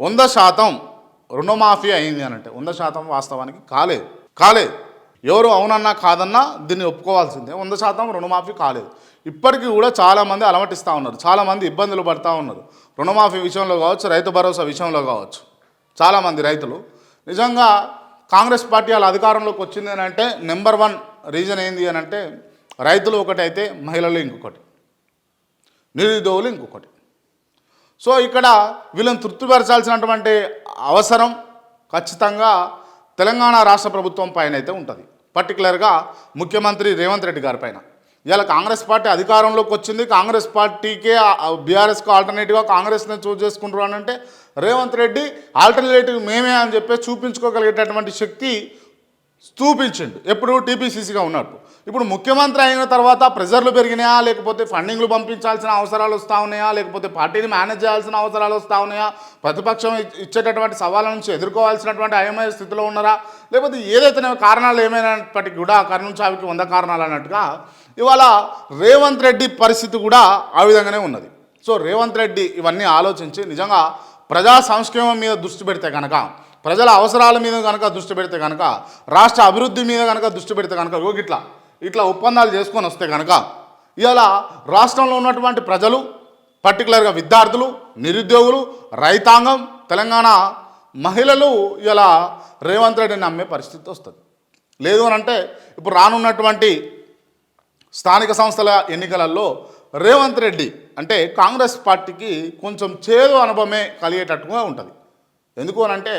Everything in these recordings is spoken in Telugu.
వంద శాతం రుణమాఫీ అయింది అని అంటే వంద శాతం వాస్తవానికి కాలేదు. కాలేదు. ఎవరు అవునన్నా కాదన్నా దీన్ని ఒప్పుకోవాల్సిందే. వంద శాతం రుణమాఫీ కాలేదు. ఇప్పటికీ కూడా చాలామంది అలమటిస్తూ ఉన్నారు. చాలామంది ఇబ్బందులు పడుతూ ఉన్నారు. రుణమాఫీ విషయంలో కావచ్చు రైతు భరోసా విషయంలో కావచ్చు. చాలామంది రైతులు. నిజంగా కాంగ్రెస్ పార్టీ వాళ్ళ అధికారంలోకి వచ్చింది అని అంటే నెంబర్ వన్ రీజన్ ఏంది అని అంటే రైతులు ఒకటైతే మహిళలు ఇంకొకటి. నిరుద్యోగులు ఇంకొకటి. సో ఇక్కడ వీళ్ళని తృప్తిపరచాల్సినటువంటి అవసరం ఖచ్చితంగా తెలంగాణ రాష్ట్ర ప్రభుత్వం పైన అయితే ఉంటుంది. పర్టికులర్గా ముఖ్యమంత్రి రేవంత్ రెడ్డి గారి పైన. ఇవాళ కాంగ్రెస్ పార్టీ అధికారంలోకి వచ్చింది. కాంగ్రెస్ పార్టీకే బీఆర్ఎస్కి ఆల్టర్నేటివ్గా కాంగ్రెస్ని చూస్ చేసుకుంటారు అని అంటే రేవంత్ రెడ్డి ఆల్టర్నేటివ్ మేమే అని చెప్పి చూపించుకోగలిగేటటువంటి శక్తి చూపించిండు ఎప్పుడు టీపీసీసీగా ఉన్నట్టు. ఇప్పుడు ముఖ్యమంత్రి అయిన తర్వాత ప్రెజర్లు పెరిగినాయా? లేకపోతే ఫండింగ్లు పంపించాల్సిన అవసరాలు వస్తూ ఉన్నాయా? లేకపోతే పార్టీని మేనేజ్ చేయాల్సిన అవసరాలు వస్తూ ఉన్నాయా? ప్రతిపక్షం ఇచ్చేటటువంటి సవాళ్ళ నుంచి ఎదుర్కోవాల్సినటువంటి అయమయ స్థితిలో ఉన్నారా? లేకపోతే ఏదైతే కారణాలు ఏమైనప్పటికీ కూడా కర్నూలు చావికి వంద కారణాలు అన్నట్టుగా ఇవాళ రేవంత్ రెడ్డి పరిస్థితి కూడా ఆ విధంగానే ఉన్నది. సో రేవంత్ రెడ్డి ఇవన్నీ ఆలోచించి నిజంగా ప్రజా సంక్షేమం మీద దృష్టి పెడితే కనుక ప్రజల అవసరాల మీద కనుక దృష్టి పెడితే కనుక రాష్ట్ర అభివృద్ధి మీద కనుక దృష్టి పెడితే కనుక ఓ ఇట్లా ఇట్లా ఒప్పందాలు చేసుకొని వస్తే కనుక ఇవాళ రాష్ట్రంలో ఉన్నటువంటి ప్రజలు పర్టికులర్గా విద్యార్థులు నిరుద్యోగులు రైతాంగం తెలంగాణ మహిళలు ఇలా రేవంత్ రెడ్డిని నమ్మే పరిస్థితి వస్తుంది. లేదు అని అంటే ఇప్పుడు రానున్నటువంటి స్థానిక సంస్థల ఎన్నికలలో రేవంత్ రెడ్డి అంటే కాంగ్రెస్ పార్టీకి కొంచెం చేదు అనుభవమే కలిగేటట్టుగా ఉంటుంది. ఎందుకు అని అంటే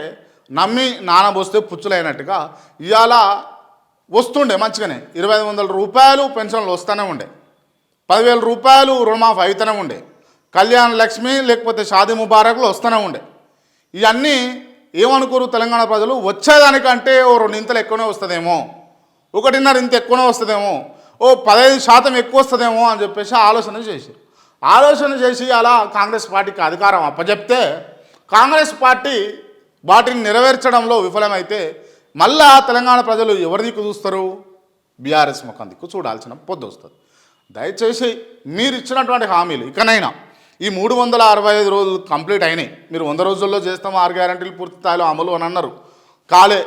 నమ్మి నానబోస్తే పుచ్చులైనట్టుగా ఇవాళ వస్తుండే మంచిగానే. ఇరవై ఐదు వందల రూపాయలు పెన్షన్లు వస్తూనే ఉండే. పదివేల రూపాయలు రుణమాఫీ అవుతూనే ఉండే. కళ్యాణ లక్ష్మి లేకపోతే షాదీ ముబారక్లు వస్తూనే ఉండే. ఇవన్నీ ఏమనుకోరు తెలంగాణ ప్రజలు? వచ్చేదానికంటే ఓ రెండు ఇంతలు ఎక్కువనే వస్తుందేమో. ఒకటిన్నర ఇంత ఎక్కువనే వస్తుందేమో. ఓ పదహైదు శాతం ఎక్కువ వస్తుందేమో అని చెప్పేసి ఆలోచన చేసి ఆలోచన చేసి అలా కాంగ్రెస్ పార్టీకి అధికారం అప్పచెప్తే కాంగ్రెస్ పార్టీ వాటిని నెరవేర్చడంలో విఫలమైతే మళ్ళా తెలంగాణ ప్రజలు ఎవరి దిక్కు చూస్తారు? బీఆర్ఎస్ ముఖం దిక్కు చూడాల్సిన పొద్దు వస్తుంది. దయచేసి మీరు ఇచ్చినటువంటి హామీలు ఇకనైనా ఈ మూడు వందల అరవై ఐదు రోజులు కంప్లీట్ అయినాయి. మీరు వంద రోజుల్లో చేస్తాం ఆరు గ్యారంటీలు పూర్తి స్థాయిలో అమలు అని అన్నారు. కాలే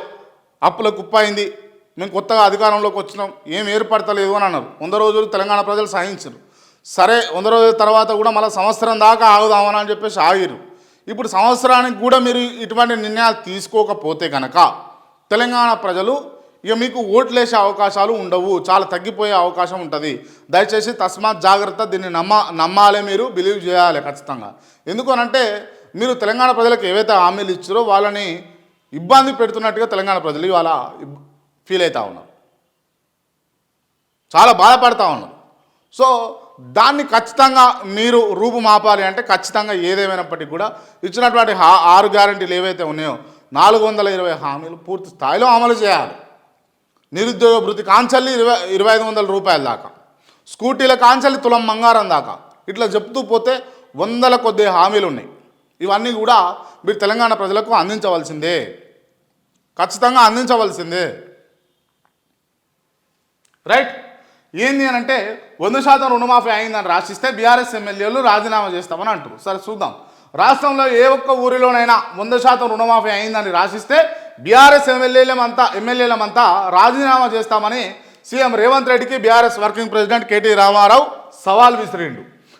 అప్పుల కుప్పైంది. మేము కొత్తగా అధికారంలోకి వచ్చినాం. ఏం ఏర్పడతలేదు అని అన్నారు. వంద రోజులు తెలంగాణ ప్రజలు సాధించారు సరే వంద రోజుల తర్వాత కూడా మళ్ళీ సంవత్సరం దాకా ఆగుదామని అని చెప్పేసి ఆగిరు ఇప్పుడు సంవత్సరానికి కూడా మీరు ఇటువంటి నిర్ణయాలు తీసుకోకపోతే కనుక తెలంగాణ ప్రజలు ఇక మీకు ఓట్లేసే అవకాశాలు ఉండవు. చాలా తగ్గిపోయే అవకాశం ఉంటుంది. దయచేసి తస్మాత్ జాగ్రత్త దీన్ని నమ్మ నమ్మాలి మీరు బిలీవ్ చేయాలి ఖచ్చితంగా. ఎందుకు అనంటే మీరు తెలంగాణ ప్రజలకు ఏవైతే హామీలు ఇచ్చారో వాళ్ళని ఇబ్బంది పెడుతున్నట్టుగా తెలంగాణ ప్రజలు ఇవాళ ఫీల్ అవుతా ఉన్నారు. చాలా బాధపడతా ఉన్నారు. సో దాన్ని ఖచ్చితంగా మీరు రూపుమాపాలి అంటే ఖచ్చితంగా ఏదేమైనప్పటికీ కూడా ఇచ్చినటువంటి ఆరు గ్యారంటీలు ఏవైతే ఉన్నాయో నాలుగు వందల ఇరవై హామీలు పూర్తి స్థాయిలో అమలు చేయాలి. నిరుద్యోగ భృతి కాంచల్లి ఇరవై ఇరవై ఐదు వందల రూపాయల దాకా. స్కూటీల కాంచల్లి తులం బంగారం దాకా. ఇట్లా చెప్తూ పోతే వందల కొద్ది హామీలు ఉన్నాయి. ఇవన్నీ కూడా మీరు తెలంగాణ ప్రజలకు అందించవలసిందే. ఖచ్చితంగా అందించవలసిందే. రైట్? ఏంది అని అంటే వంద శాతం రుణమాఫీ అయిందని రాసిస్తే బీఆర్ఎస్ ఎమ్మెల్యేలు రాజీనామా చేస్తామని అంటారు సరే చూద్దాం. రాష్ట్రంలో ఏ ఒక్క ఊరిలోనైనా వంద శాతం రుణమాఫీ అయిందని రాసిస్తే బీఆర్ఎస్ ఎమ్మెల్యేలమంతా ఎమ్మెల్యేలమంతా రాజీనామా చేస్తామని సీఎం రేవంత్ రెడ్డికి BRS working president KT Rama Rao సవాల్ విసిరిండు.